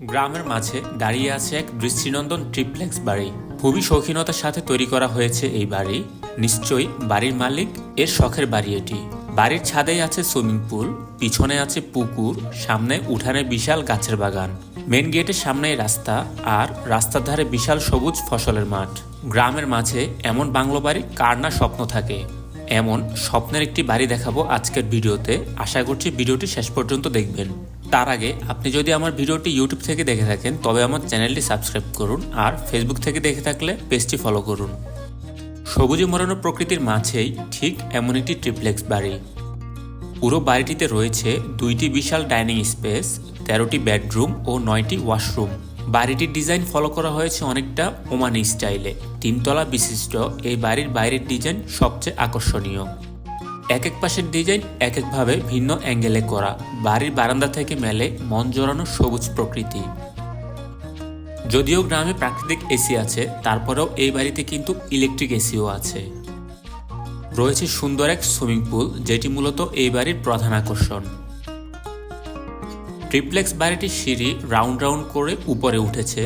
গ্রামের মাঝে দাঁড়িয়ে আছে এক দৃষ্টিনন্দন ট্রিপ্লেক্স বাড়ি। খুবই শৌখিনতার সাথে তৈরি করা হয়েছে এই বাড়ি। নিশ্চয়ই বাড়ির মালিক এর শখের বাড়ি এটি। বাড়ির ছাদেই আছে সুইমিং পুল, পিছনে আছে পুকুর, সামনে উঠানে বিশাল গাছের বাগান। মেন গেটের সামনেই রাস্তা আর রাস্তার ধারে বিশাল সবুজ ফসলের মাঠ। গ্রামের মাঝে এমন বাংলো বাড়ি কার না স্বপ্ন থাকে? এমন স্বপ্নের একটি বাড়ি দেখাবো আজকের ভিডিওতে। আশা করছি ভিডিওটি শেষ পর্যন্ত দেখবেন। তার আগে আপনি যদি আমার ভিডিওটি ইউটিউব থেকে দেখে থাকেন, তবে আমার চ্যানেলটি সাবস্ক্রাইব করুন আর ফেসবুক থেকে দেখে থাকলে পেজটি ফলো করুন। সবুজে মরানো প্রকৃতির মাঝেই ঠিক এমন একটি ট্রিপ্লেক্স বাড়ি। পুরো বাড়িটিতে রয়েছে দুইটি বিশাল ডাইনিং স্পেস, তেরোটি বেডরুম ও নয়টি ওয়াশরুম। বাড়িটির ডিজাইন ফলো করা হয়েছে অনেকটা ওমানি স্টাইলে। তিনতলা বিশিষ্ট এই বাড়ির বাইরের ডিজাইন সবচেয়ে আকর্ষণীয়। এক এক পাশের ডিজাইন এক একভাবে ভিন্ন অ্যাঙ্গেলে করা। বাড়ির বারান্দা থেকে মেলে মন জোড়ানো সবুজ প্রকৃতি। যদিও গ্রামে প্রাকৃতিক এসি আছে, তারপরেও এই বাড়িতে কিন্তু ইলেকট্রিক এসিও আছে। রয়েছে সুন্দর এক সুইমিং পুল যেটি মূলত এই বাড়ির প্রধান আকর্ষণ। ট্রিপ্লেক্স বাড়িটির সিঁড়ি রাউন্ড রাউন্ড করে উপরে উঠেছে।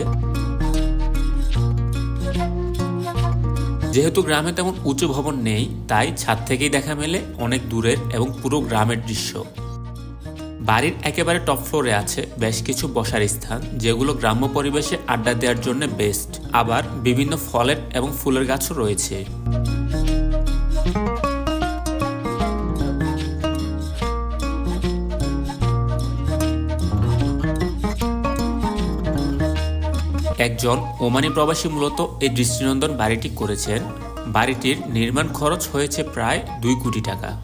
যেহেতু গ্রামে তেমন উঁচু ভবন নেই, তাই ছাদ থেকেই দেখা মেলে অনেক দূরের এবং পুরো গ্রামের দৃশ্য। বাড়ির একেবারে টপ ফ্লোরে আছে বেশ কিছু বসার স্থান, যেগুলো গ্রাম্য পরিবেশে আড্ডা দেওয়ার জন্য বেস্ট আবার বিভিন্ন ফলের এবং ফুলের গাছও রয়েছে। একজন ওমানি প্রবাসী মূলত এই দৃষ্টিনন্দন বাড়িটি করেছেন। বাড়িটির নির্মাণ খরচ হয়েছে প্রায় দুই কোটি টাকা।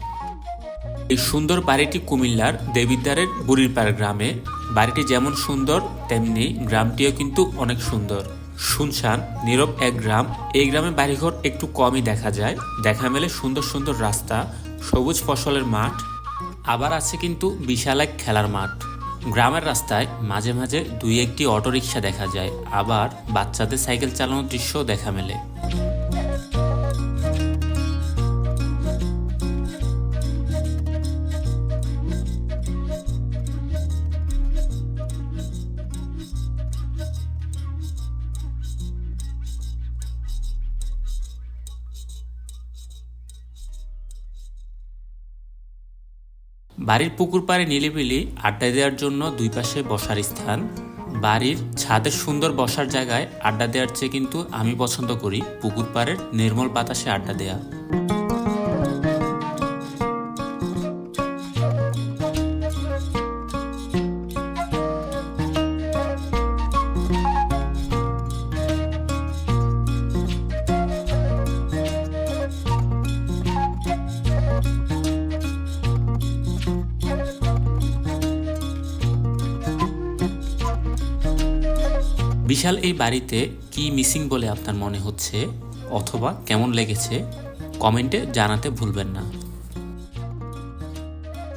এই সুন্দর বাড়িটি কুমিল্লার দেবিদ্বারের বুড়িরপাড় গ্রামে। বাড়িটি যেমন সুন্দর, তেমনি গ্রামটিও কিন্তু অনেক সুন্দর। শুনশান, নীরব এক গ্রাম। এই গ্রামে বাড়িঘর একটু কমই দেখা যায়। দেখা মেলে সুন্দর সুন্দর রাস্তা, সবুজ ফসলের মাঠ। আবার আছে কিন্তু বিশাল এক খেলার মাঠ। গ্রামের রাস্তায় মাঝে মাঝে দুই একটি অটোরিকশা দেখা যায়, আবার বাচ্চাদের সাইকেল চালানোর দৃশ্যও দেখা মেলে। বাড়ির পুকুর পাড়ে নিলিবিলি আড্ডা দেওয়ার জন্য দুই পাশে বসার স্থান। বাড়ির ছাদের সুন্দর বসার জায়গায় আড্ডা দেওয়ার চেয়ে কিন্তু আমি পছন্দ করি পুকুর পাড়ের নির্মল বাতাসে আড্ডা দেওয়া বিশাল এই বাড়িতে কি মিসিং বলে আপনার মনে হচ্ছে? অথবা কেমন লেগেছে? কমেন্টে জানাতে ভুলবেন না।